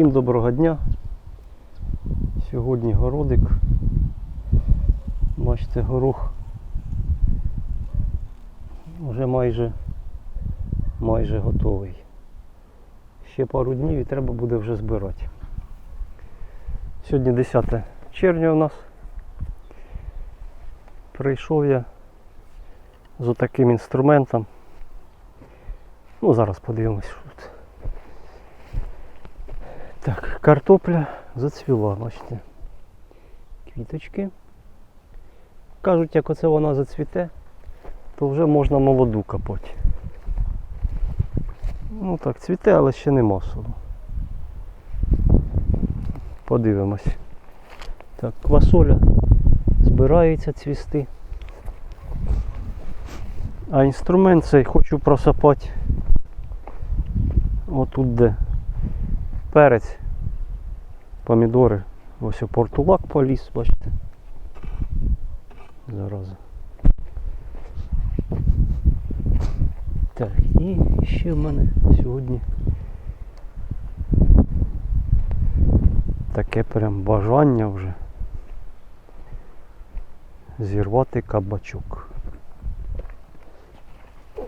Всім доброго дня. Сьогодні городик. Бачите, горох вже майже, майже готовий. Ще пару днів і треба буде вже збирати. Сьогодні 10 червня у нас. Прийшов я з отаким інструментом. Ну, зараз подивимось, що тут. Так, картопля зацвіла, бачите. Квіточки. Кажуть, як оце вона зацвіте, то вже можна молоду копати. Ну так, цвіте, але ще не масово. Подивимось. Так, квасоля збирається цвісти. А інструмент цей хочу просапати отут де перець, помідори. Ось портулак поліз, бачите. Зараза. Так, і ще в мене сьогодні таке прям бажання вже зірвати кабачок.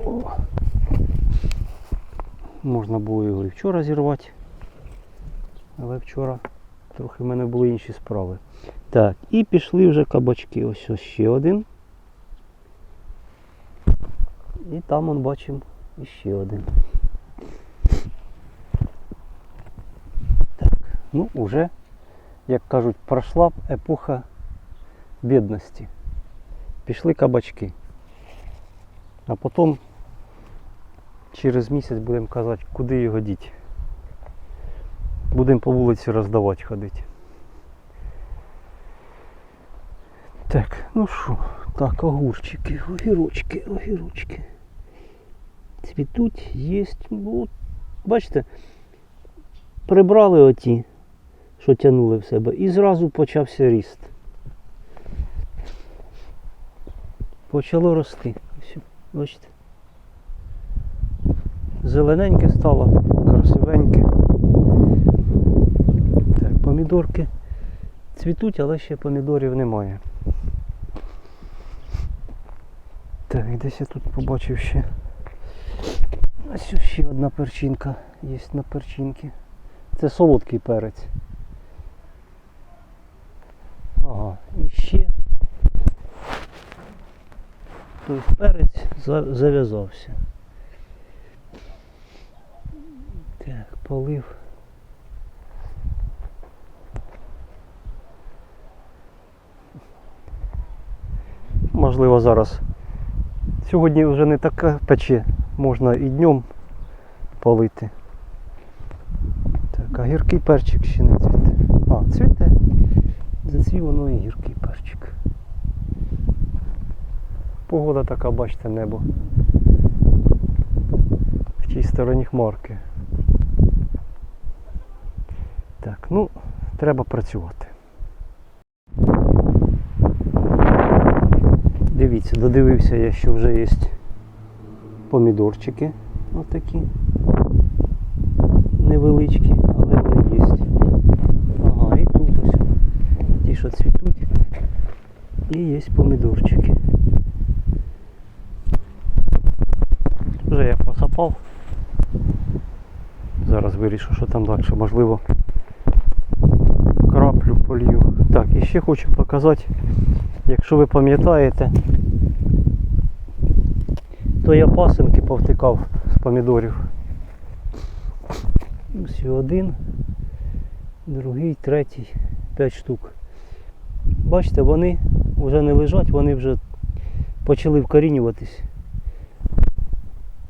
О. Можна було його і вчора зірвати. Але вчора трохи в мене були інші справи. Так, і пішли вже кабачки. Ось ось ще один. І там он бачимо ще один. Так, ну уже, як кажуть, пройшла епоха бідності. Пішли кабачки. А потім через місяць будемо казати, куди його діти. Будемо по вулиці роздавати ходити. Так, ну що, так, огурчики, огірочки, огірочки. Цвітуть, є. Ну, от, бачите, прибрали оті, що тянули в себе, і зразу почався ріст. Почало рости. Бачите. Зелененьке стало, красивеньке. Помідорки цвітуть, але ще помідорів немає. Так, десь я тут побачив ще. Ось ще одна перчинка є на перчинки. Це солодкий перець. Ага, і ще. Тобто перець зав'язався. Так, полив. Можливо зараз. Сьогодні вже не така пече, можна і днем полити. Так, а гіркий перчик ще не цвіте. А, цвіте. Зацвів воно і гіркий перчик. Погода така, бачите, небо. В тій стороні хмарки. Так, ну, треба працювати. Дивіться, додивився я, що вже є помідорчики. Отакі. Невеличкі, але вони є. Ага, і тут ось. Ті, що цвітуть. І є помідорчики. Вже я посапав. Зараз вирішу, що там далі. Можливо, краплю полью. Так, і ще хочу показати, якщо ви пам'ятаєте, то я пасинки повтикав з помідорів. Ось один, другий, третій, п'ять штук. Бачите, вони вже не лежать, вони вже почали вкорінюватись.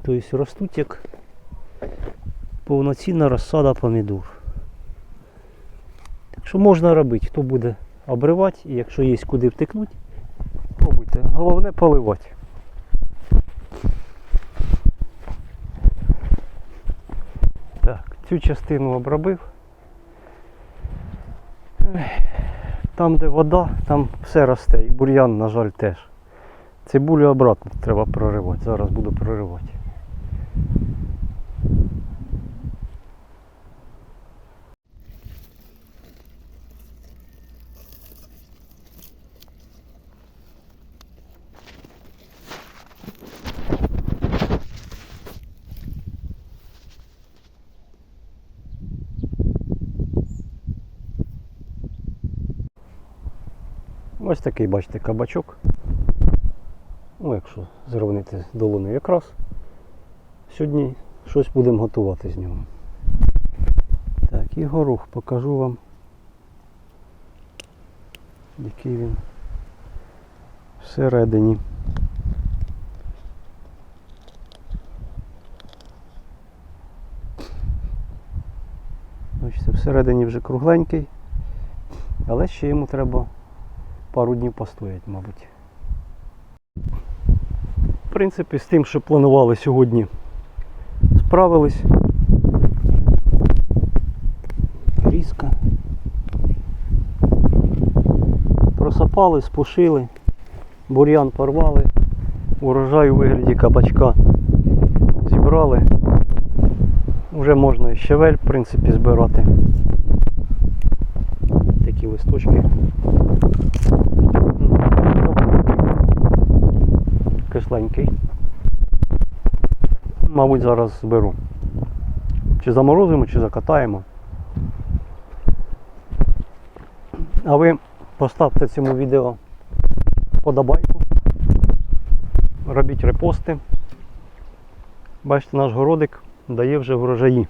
Тобто ростуть як повноцінна розсада помідор. Так що можна робити, хто буде обривати, і якщо є куди втикнути, пробуйте. Головне поливати. Так, цю частину обробив. Там, де вода, там все росте. І бур'ян, на жаль, теж. Цибулю обратно треба проривати. Зараз буду проривати. Такий, бачите, кабачок. Ну, якщо зрівнити з долоною якраз. Сьогодні щось будемо готувати з нього. Так, і горох покажу вам, який він всередині. Бачите, всередині вже кругленький, але ще йому треба пару днів постоять, мабуть. В принципі, з тим, що планували сьогодні, справились. Різка. Просапали, спушили, бур'ян порвали, урожай у вигляді кабачка зібрали. Вже можна і щавель, в принципі, збирати. Такі листочки. Кисленький. Мабуть, зараз зберу. Чи заморозимо, чи закатаємо. А ви поставте цьому відео подобайку. Робіть репости. Бачите, наш городик дає вже врожаї.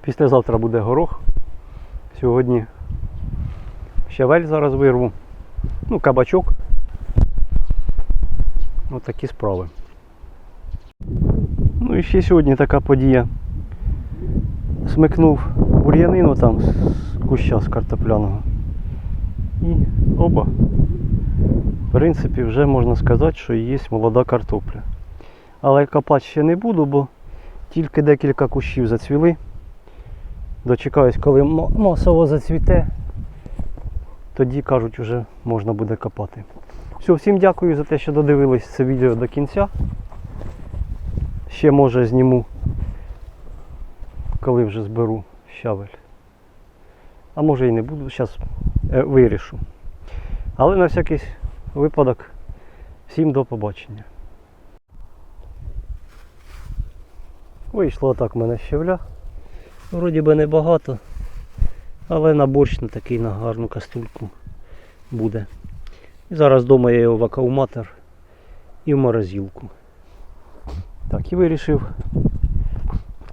Післязавтра буде горох. Сьогодні щавель зараз вирву. Ну, кабачок. Ось такі справи. Ну і ще сьогодні така подія. Смикнув бур'янину там з куща з картопляного. І оба. В принципі, вже можна сказати, що є молода картопля. Але копати ще не буду, бо тільки декілька кущів зацвіли. Дочекаюсь, коли масово зацвіте, тоді кажуть, вже можна буде копати. Все, всім дякую за те, що додивились це відео до кінця. Ще може зніму, коли вже зберу щавель. А може і не буду, зараз вирішу. Але на всякий випадок всім до побачення. Вийшло отак в мене щавля. Вроді би небагато, але на борщ на такий на гарну каструльку буде. І зараз вдома я його в акауматор і в морозилку. Так, і вирішив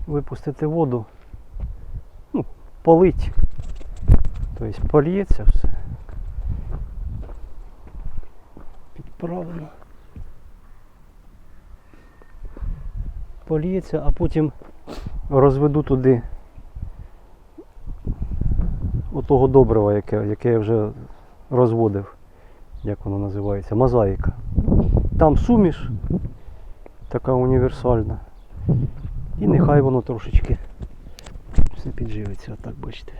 випустити воду, ну, полить. Тобто польється все. Підправлено. Поліється, а потім розведу туди отого добрива, яке, яке я вже розводив. Як воно називається? Мозаїка. Там суміш така універсальна. І нехай воно трошечки все підживиться, отак бачите.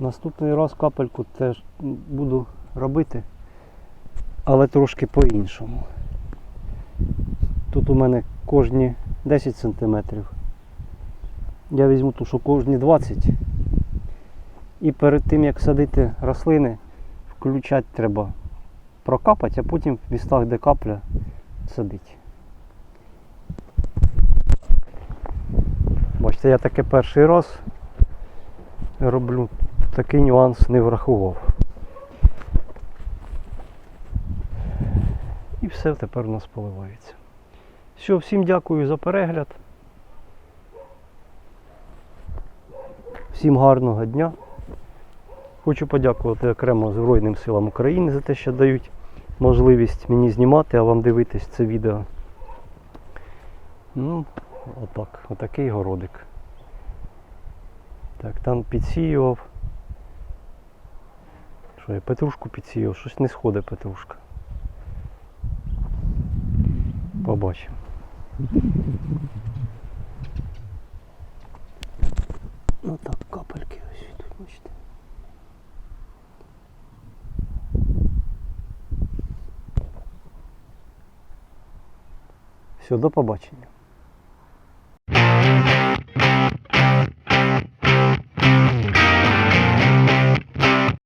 Наступний раз капельку теж буду робити, але трошки по-іншому. Тут у мене кожні 10 см. Я візьму ту, що кожні 20 І перед тим як садити рослини, включати треба прокапати, а потім в містах, де капля, садити. Бачите, я таке перший раз роблю, такий нюанс не врахував. І все тепер у нас поливається. Все, всім дякую за перегляд. Всім гарного дня. Хочу подякувати окремо Збройним силам України за те, що дають можливість мені знімати, а вам дивитись це відео. Ну, отак, отакий городик. Так, там підсіював. Що я петрушку підсіював, щось не сходить петрушка. Побачимо. Ну так, капельки ось тут, бачите. Все, до побачення.